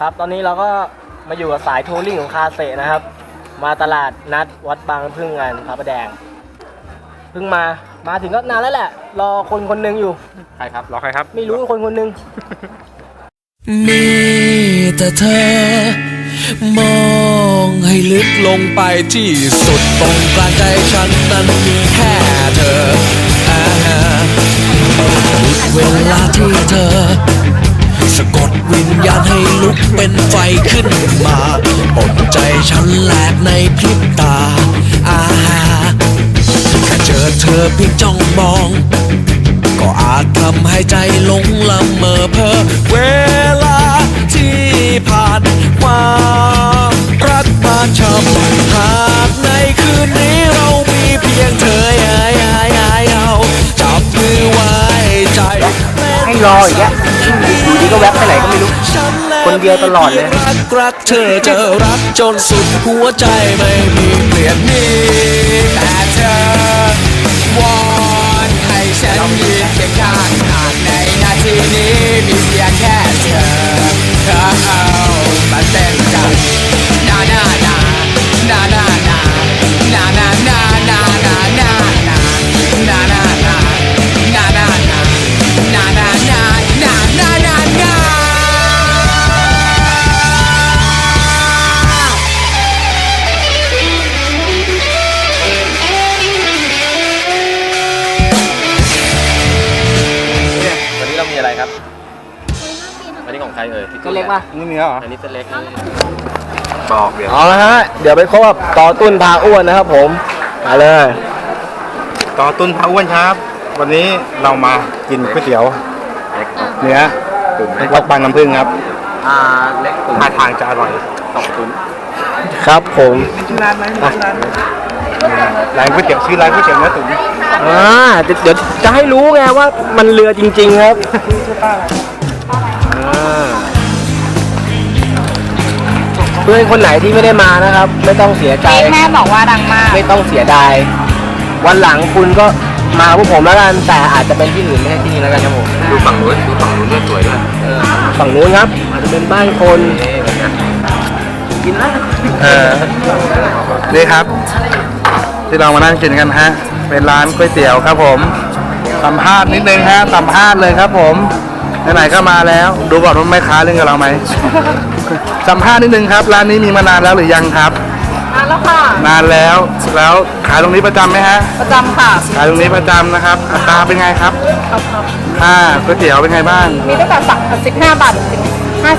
ครับ ตอนนี้เราก็มาอยู่กับสายทัวริ่งของคาเซนะครับ มาตลาดนัดวัดบางน้ำพึ่งกันพระประแดง เพิ่งมา มาถึงก็นานแล้วแหละ รอคนคนหนึงอยู่ ใครครับ รอใครครับ ไม่รู้คนคนหนึงมีแต่เธอ มองให้ลึกลงไปที่สุดตรงกลางใจฉันนั้นมีแค่เธออ่าฮะเวลาที่เธอ สะกดวิญญาณให้ลุกเป็นไฟขึ้นมาอดใจฉันแหลกในพริบตาอาฮะแค่เจอเธอเพียงจ้องมอง ก็อาจทำให้ใจหลงละเมอเพ้อเวลาที่ผ่านความรักมาช้ำหากในคืนนี้เรามีเพียงเธออย่าอย่าอย่าอาจับมือไว้ใจให้รออีกแล้ว อยู่ดีก็แวบไปไหนก็ไม่รู้ คนเดียวตลอดเลย รักเธอจะรักจนสุดหัวใจไม่มีเปลี่ยน นี้ของใครเอ่ยที่ก็เล็กป่ะนี่มีเหรออันนี้เส้นเล็กนี่บอกเดี๋ยวเอาละฮะ เดี๋ยวไปพบกับต่อตุ้นพาอ้วนนะครับผมมาเลย ต่อตุนพาอ้วนครับ วันนี้เรามากินก๋วยเตี๋ยวเล็กเนื้อวัดบางน้ำพึ่งครับ อ่าเล็กตุ๋นท่าทางจะอร่อยสองตุ๋นครับผมร้านก๋วยเตี๋ยวชื่อร้านก๋วยเตี๋ยวเนื้อตุ๋นอ่าเดี๋ยวเดี๋ยวจะให้รู้ไงว่ามันเรือจริง ๆ ครับอ่าเพื่อนคนไหนที่ไม่ได้มานะครับ ไม่ต้องเสียใจแม่บอกว่าดังมาก ไม่ต้องเสียดายวันหลังคุณก็มาพวกผมแล้วกันแต่อาจจะเป็นที่อื่นไม่ใช่ที่นี่แล้วกันครับผมดูฝั่งนู้นดูฝั่งนู้นด้วยสวยด้วยเออฝั่งนู้นครับอาจจะเป็นบ้านคนนี่เป็นไงกินนะเออนี่ครับ ที่เรามานั่งกินกันฮะเป็นร้านก๋วยเตี๋ยวครับผมสัมภาษณ์นิดนึงฮะสัมภาษณ์เลยครับผม ไหนๆก็มาแล้ว ดูก่อนว่าแม่ค้าเล่นกับเราไหม สัมภาษณ์นิดนึงครับ ร้านนี้มีมานานแล้วหรือยังครับมาแล้วค่ะ นานแล้วแล้วขายตรงนี้ประจำไหมฮะ ประจำค่ะ ขายตรงนี้ประจำนะครับ อัตราเป็นไงครับค่าก๋วยเตี๋ยวเป็นไงบ้างมีตั้งแต่สักสิบห้าบาทถึงห้า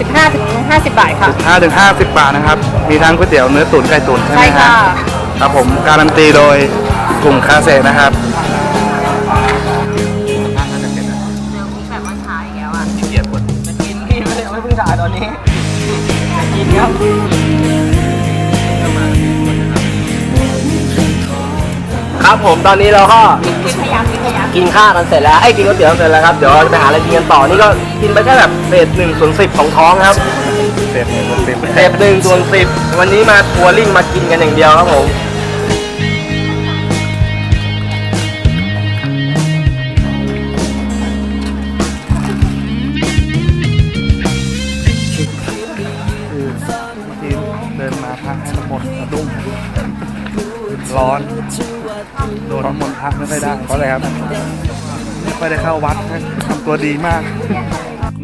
สิบห้าถึงห้าสิบบาทค่ะ 5ถึง50 บาทนะครับ มีทั้งก๋วยเตี๋ยวเนื้อตุ๋นไก่ตุ๋นใช่ไหมใช่ฮะค่ะ ครับผมการันตีโดยกลุ่มคาเซ่นะครับแบบ ไม่ได้ไม่เพิ่งถ่ายตอนนี้จะกินครับครับผมตอนนี้เราก็กินขยะกินขยะกินข้าวกันเสร็จแล้วไอ้ยกินก๋วยเตี๋ยวเสร็จแล้วครับเดี๋ยวเราจะไปหาอะไรกินกันต่อนี่ก็กินไปแค่แบบเศษหนึ่งส่วนสิบของท้องครับเสร็จหมดสิบเศษหนึ่งส่วนสิบวันนี้มาทัวริ่งมากินกันอย่างเดียวครับผม ทีเดินมาพักให้ทั้งหมดสะดุ้งร้อน โดนน้ำมนต์พักไม่ค่อยได้เพราะอะไรครับไม่ค่อยได้เข้าวัดทำตัวดีมาก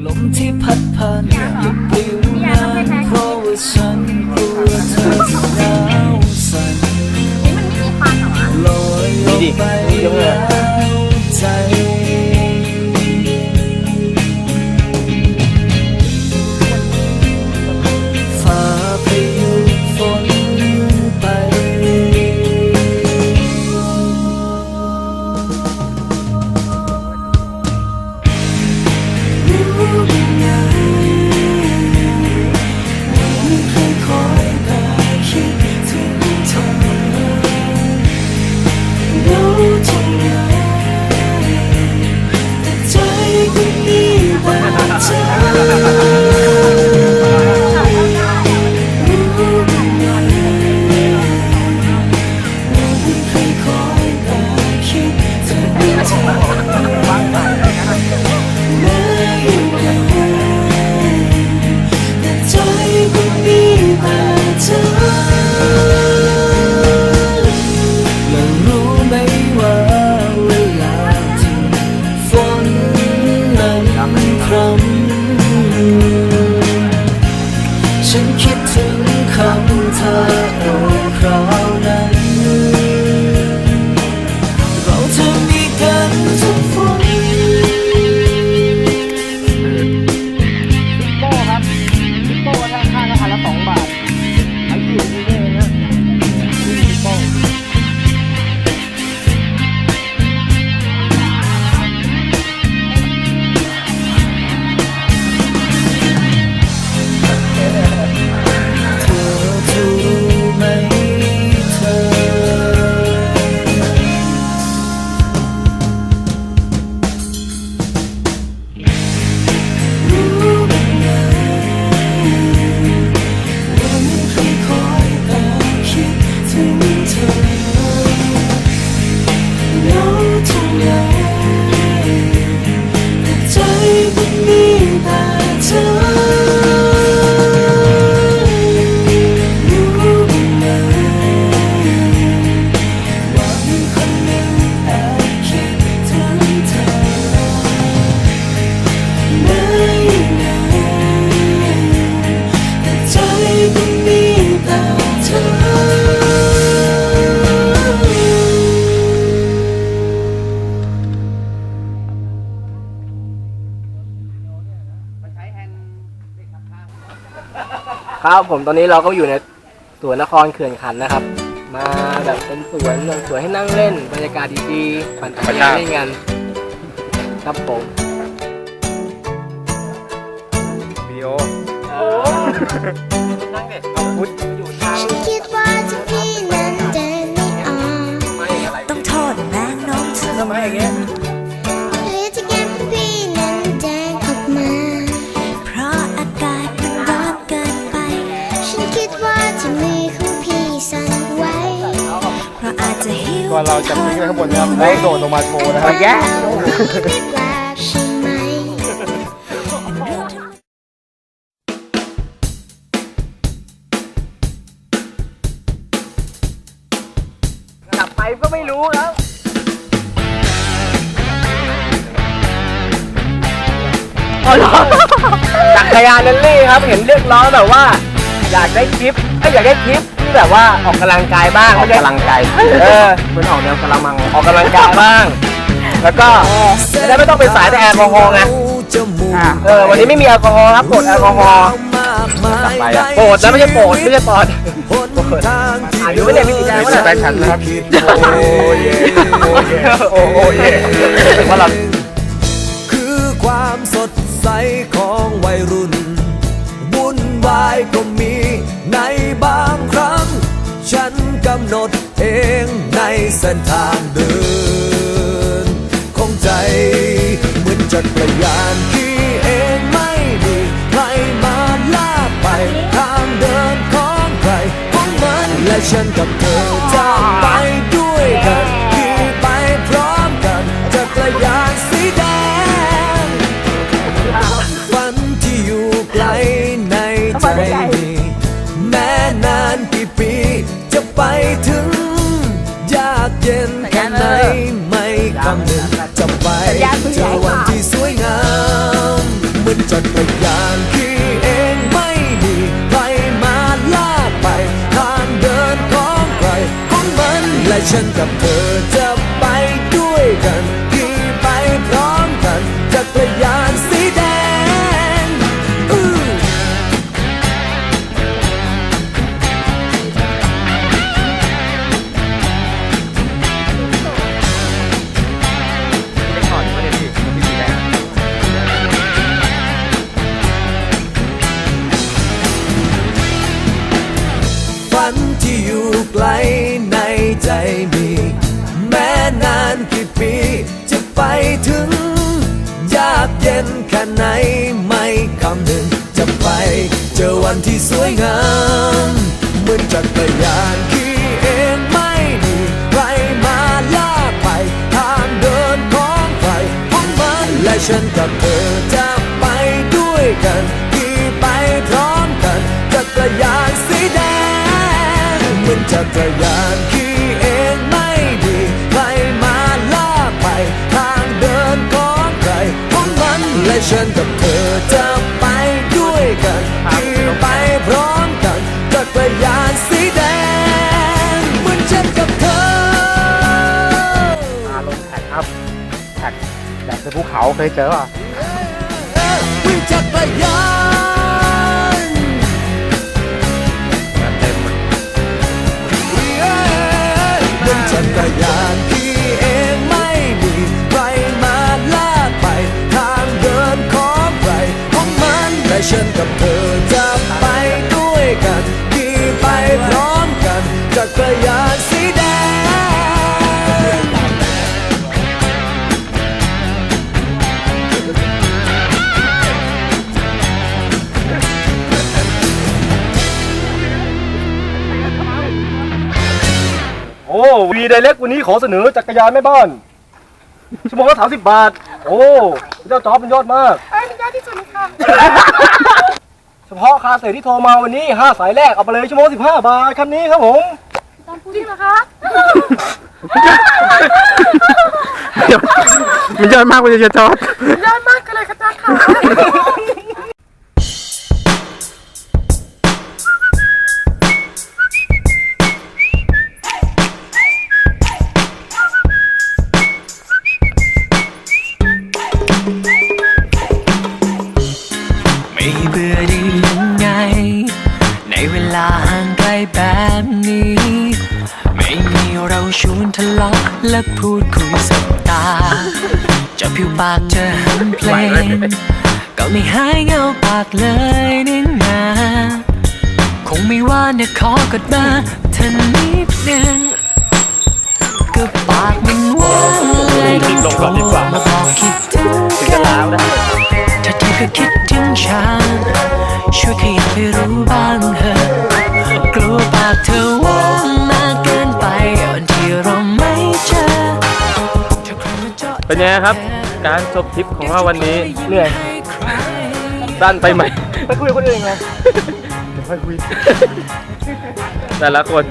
ลมที่พัดผ่านอย่าปลิวน้ำเพราะว่าฉันกลัวเธอจะหนาวสั่นลอยนี่ดิไปนี่เยอะเลยแล้วใจ 请回 ครับผมตอนนี้เราก็อยู่ในสวนนครเขื่อนขันนะครับ มาแบบเป็นสวนสวนให้นั่งเล่นบรรยากาศดีๆปั่นจักรยานเล่นกันครับผมวิดีโอนั่งเด็ดพุทธอยู่ทาง อนเราจะขึ้นไปข้างบนนะครับได้โดดลงมาโชว์นะครับ แย่เราไม่แปลกใช่ไหม กลับไปก็ไม่รู้แล้วอ๋อเหรอจักรยานนันลี่ครับ เห็นเรียกร้องแบบว่า อยากได้คลิปก็อยากได้คลิปที่ แบบว่าออกกำลังกายบ้างออกกำลังกายเออมันออกแนวกำลังมังออกกำลังกายบ้าง แล้วก็จะได้ไม่ต้องไปสายแต่แอลกอฮอล์ไงเออวันนี้ไม่มีแอลกอฮอล์ครับปลดแอลกอฮอล์กลับไปอะโปรดแล้วไม่ใช่โปรดไม่ใช่ปอดอ่านดูไม่ได้ไม่ติดใจว่าแฟชั่นนะครับโอ้เย่โอ้เย่โอ้เย่ว่าเราคือความสดใสของวัยรุ่นวุ่นวายก็มีำหนดเองในเส้นทางเดิน ของใจ เหมือนจักรยานขี่เองไม่มีใครมาลากไป ทางเดินของใครของมันและฉันกับเธอจะไปด้วยกัน ฉันกับเธอ ไหนไม่คำนึงจะไป เจอวันที่สวยงาม เขาเคยเจอป่ะวิ่งจักรยานเต็มบนจักรยานพี่เองไม่มีใครมาลากไป ทางเดินของใครของมันและฉันกับเธอจะไปด้วยกันขี่ไปพร้อมกันจักรยาน วีไดเล็กวันนี้ขอเสนอจักรยานแม่บ้าน ชั่วโมงละสามสิบบาท โอ้เจ้าจอบเป็นยอดมาก เอ้ยมันยอดที่สุดเลยค่ะ เฉพาะคาเซ่ที่โทรมาวันนี้ห้าสายแรกเอาไปเลยชั่วโมงสิบห้าบาทคำนี้ครับผมตอนพูดจริงเหรอคะมันยอดมากเลยจะจอด ยอดมากกันเลยค่ะจ้าค่ะ และพูดคุยสบตาจะผิวปากจะหันเพลง ก็ไม่หายเงาปากเลยนี่นาคงไม่ว่านะขอกดมาเธอนิดนึงก็ปากมันว่างเลยต้องโทรมาบอกคิดถึงกันถ้าเธอก็คิดถึงฉันช่วยขยับให้รู้บ้างเถอะกลัวปากเธอว่าง เป็นไงครับ การจบทริปของเราวันนี้เหนื่อยสั้นไปไหมไปคุยกับคนอื่นเลยแต่ละคน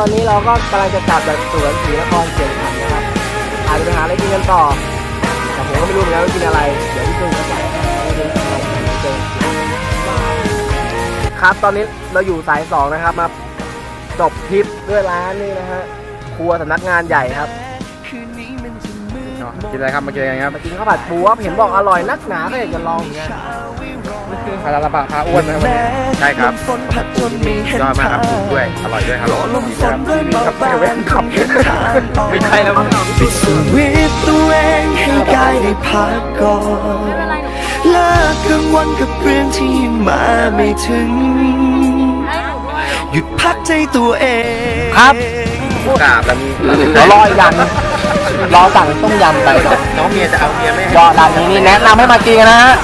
ตอนนี้เราก็กำลังจะกลับจากสวนศรีนครเชียงคำนะครับอาจจะไปหาอะไรกินกันต่อ แต่ผมก็ไม่รู้เหมือนกันว่ากินอะไร เดี๋ยวพี่จุนจะสั่งให้ดูครับ ตอนนี้เราอยู่สายสองนะครับ มาจบทริปด้วยร้านนี่นะฮะ ครัวสำนักงานใหญ่ครับกินอะไรครับ มากินอะไรครับ มากินข้าวผัดปูครับเห็นบอกอร่อยนักหนาก็อยากจะลองเหมือนกัน พาราลาบะพาอ้วนนะครับใช่ครับยอดมากครับถูกด้วย อร่อยด้วยครับครับเซเว่นครับไม่ใช่แล้วมั้งปิดสวิตช์ตัวเองให้กายได้พักก่อนเลิกกังวลกับเรื่องที่มาไม่ถึง หยุดพักใจตัวเองครับกราบแล้วมีเดี๋ยวรออีกอย่างหนึ่งรอสั่งต้มยำไปก่อนน้องเมียจะเอาเมียไหมยอดร้านนี้นี่แนะนำให้มากินกันนะฮะ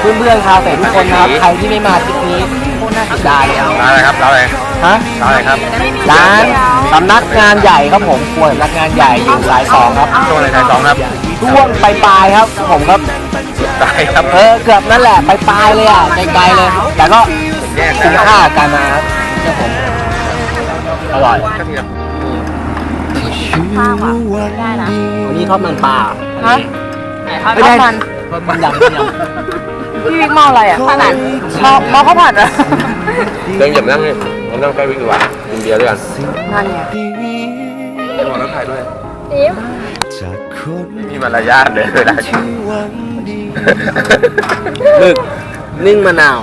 เพื่อนเพื่อนๆชาวเตะทุกคนนะครับ ใครที่ไม่มาทริปนี้โคตรน่าเสียดายเลยร้านอะไรครับร้านอะไรฮะ ร้านอะไรครับร้านมีสำนักงานใหญ่ครับผมครัวสำนักงานใหญ่อยู่สายสองครับช่วงอะไรสายสองครับช่วงปลายๆครับ ผมครับตายครับเออเกือบนั่นแหละปลายๆเลยอะไกลๆเลย แต่ก็แยกคุ้มค่ากับการมาครับเชื่อผมอร่อยอันนี้ทอดมันปลาฮะไม่ได้ ทอดมันมันยำมันยำพี่วิกเมาอะไรอะขนาดเมาเมาข้าวผัดอะเดินหยับนั่งนี่ผมนั่งใกล้วิ่งดีกว่ากินเบียร์ด้วยกันนั่นไงขอน้ำถ่ายด้วยมีมารยาทเลยเวลากินหมึกนึ่งมะนาว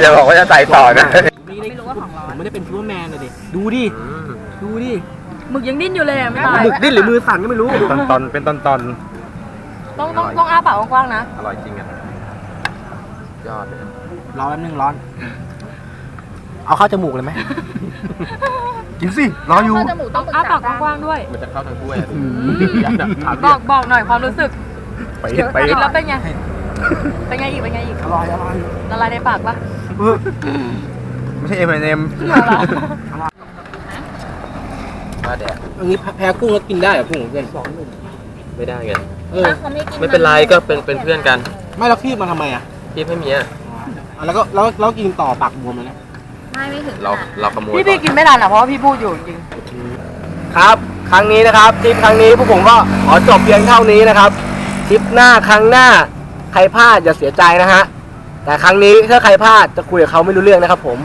อย่าบอกว่าจะใส่ต่อนะผมไม่ได้เป็นซูเปอร์แมนเลยดิดูดิ ดูดิ หมึกยังดิ้นอยู่เลยอะไม่ตายหมึกดิ้นหรือมือสั่นก็ไม่รู้ตอนตอนเป็นตอนตอน ต้องต้องต้องอ้าปากกว้างๆนะ อร่อยจริงอะยอดเลยร้อนแป๊บนึงร้อน เอาเข้าจมูกเลยไหมกินสิรออยู่จมูกต้องอ้าปากกว้างๆด้วย มันจะเข้าทางถ้วยอะบอกบอกหน่อยความรู้สึกไปไปกินแล้วเป็นไง เป็นไงอีก เป็นไงอีก อร่อยอร่อยละลายในปากปะไม่ใช่เอ็มเอ็มมาแดดอันนี้แพ้กุ้งแล้วกินได้เหรอกุ้งเพื่อนไม่ได้ไง เออไม่เป็นไรก็เป็นเป็นเพื่อนกันไม่แล้วคีบมาทำไมอะพี่ไม่มีอะอะแล้วก็แล้วแล้วกินต่อปากบวมเลยนะไม่ไม่ถึงเราเราขโมยพี่ก่พี่อนกินไม่ทันอะเพราะว่าพี่พูดอยู่จริง ครับ ครั้งนี้นะครับทริปครั้งนี้พวกผมก็ขอจบเพียงเท่านี้นะครับทริปหน้าครั้งหน้าใครพลาดอย่าเสียใจนะฮะแต่ครั้งนี้ถ้าใครพลาดจะคุยกับเขาไม่รู้เรื่องนะครับ ผม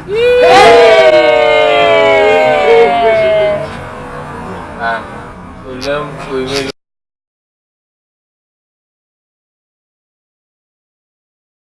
อะคุยเริ่มคุยไม่รู้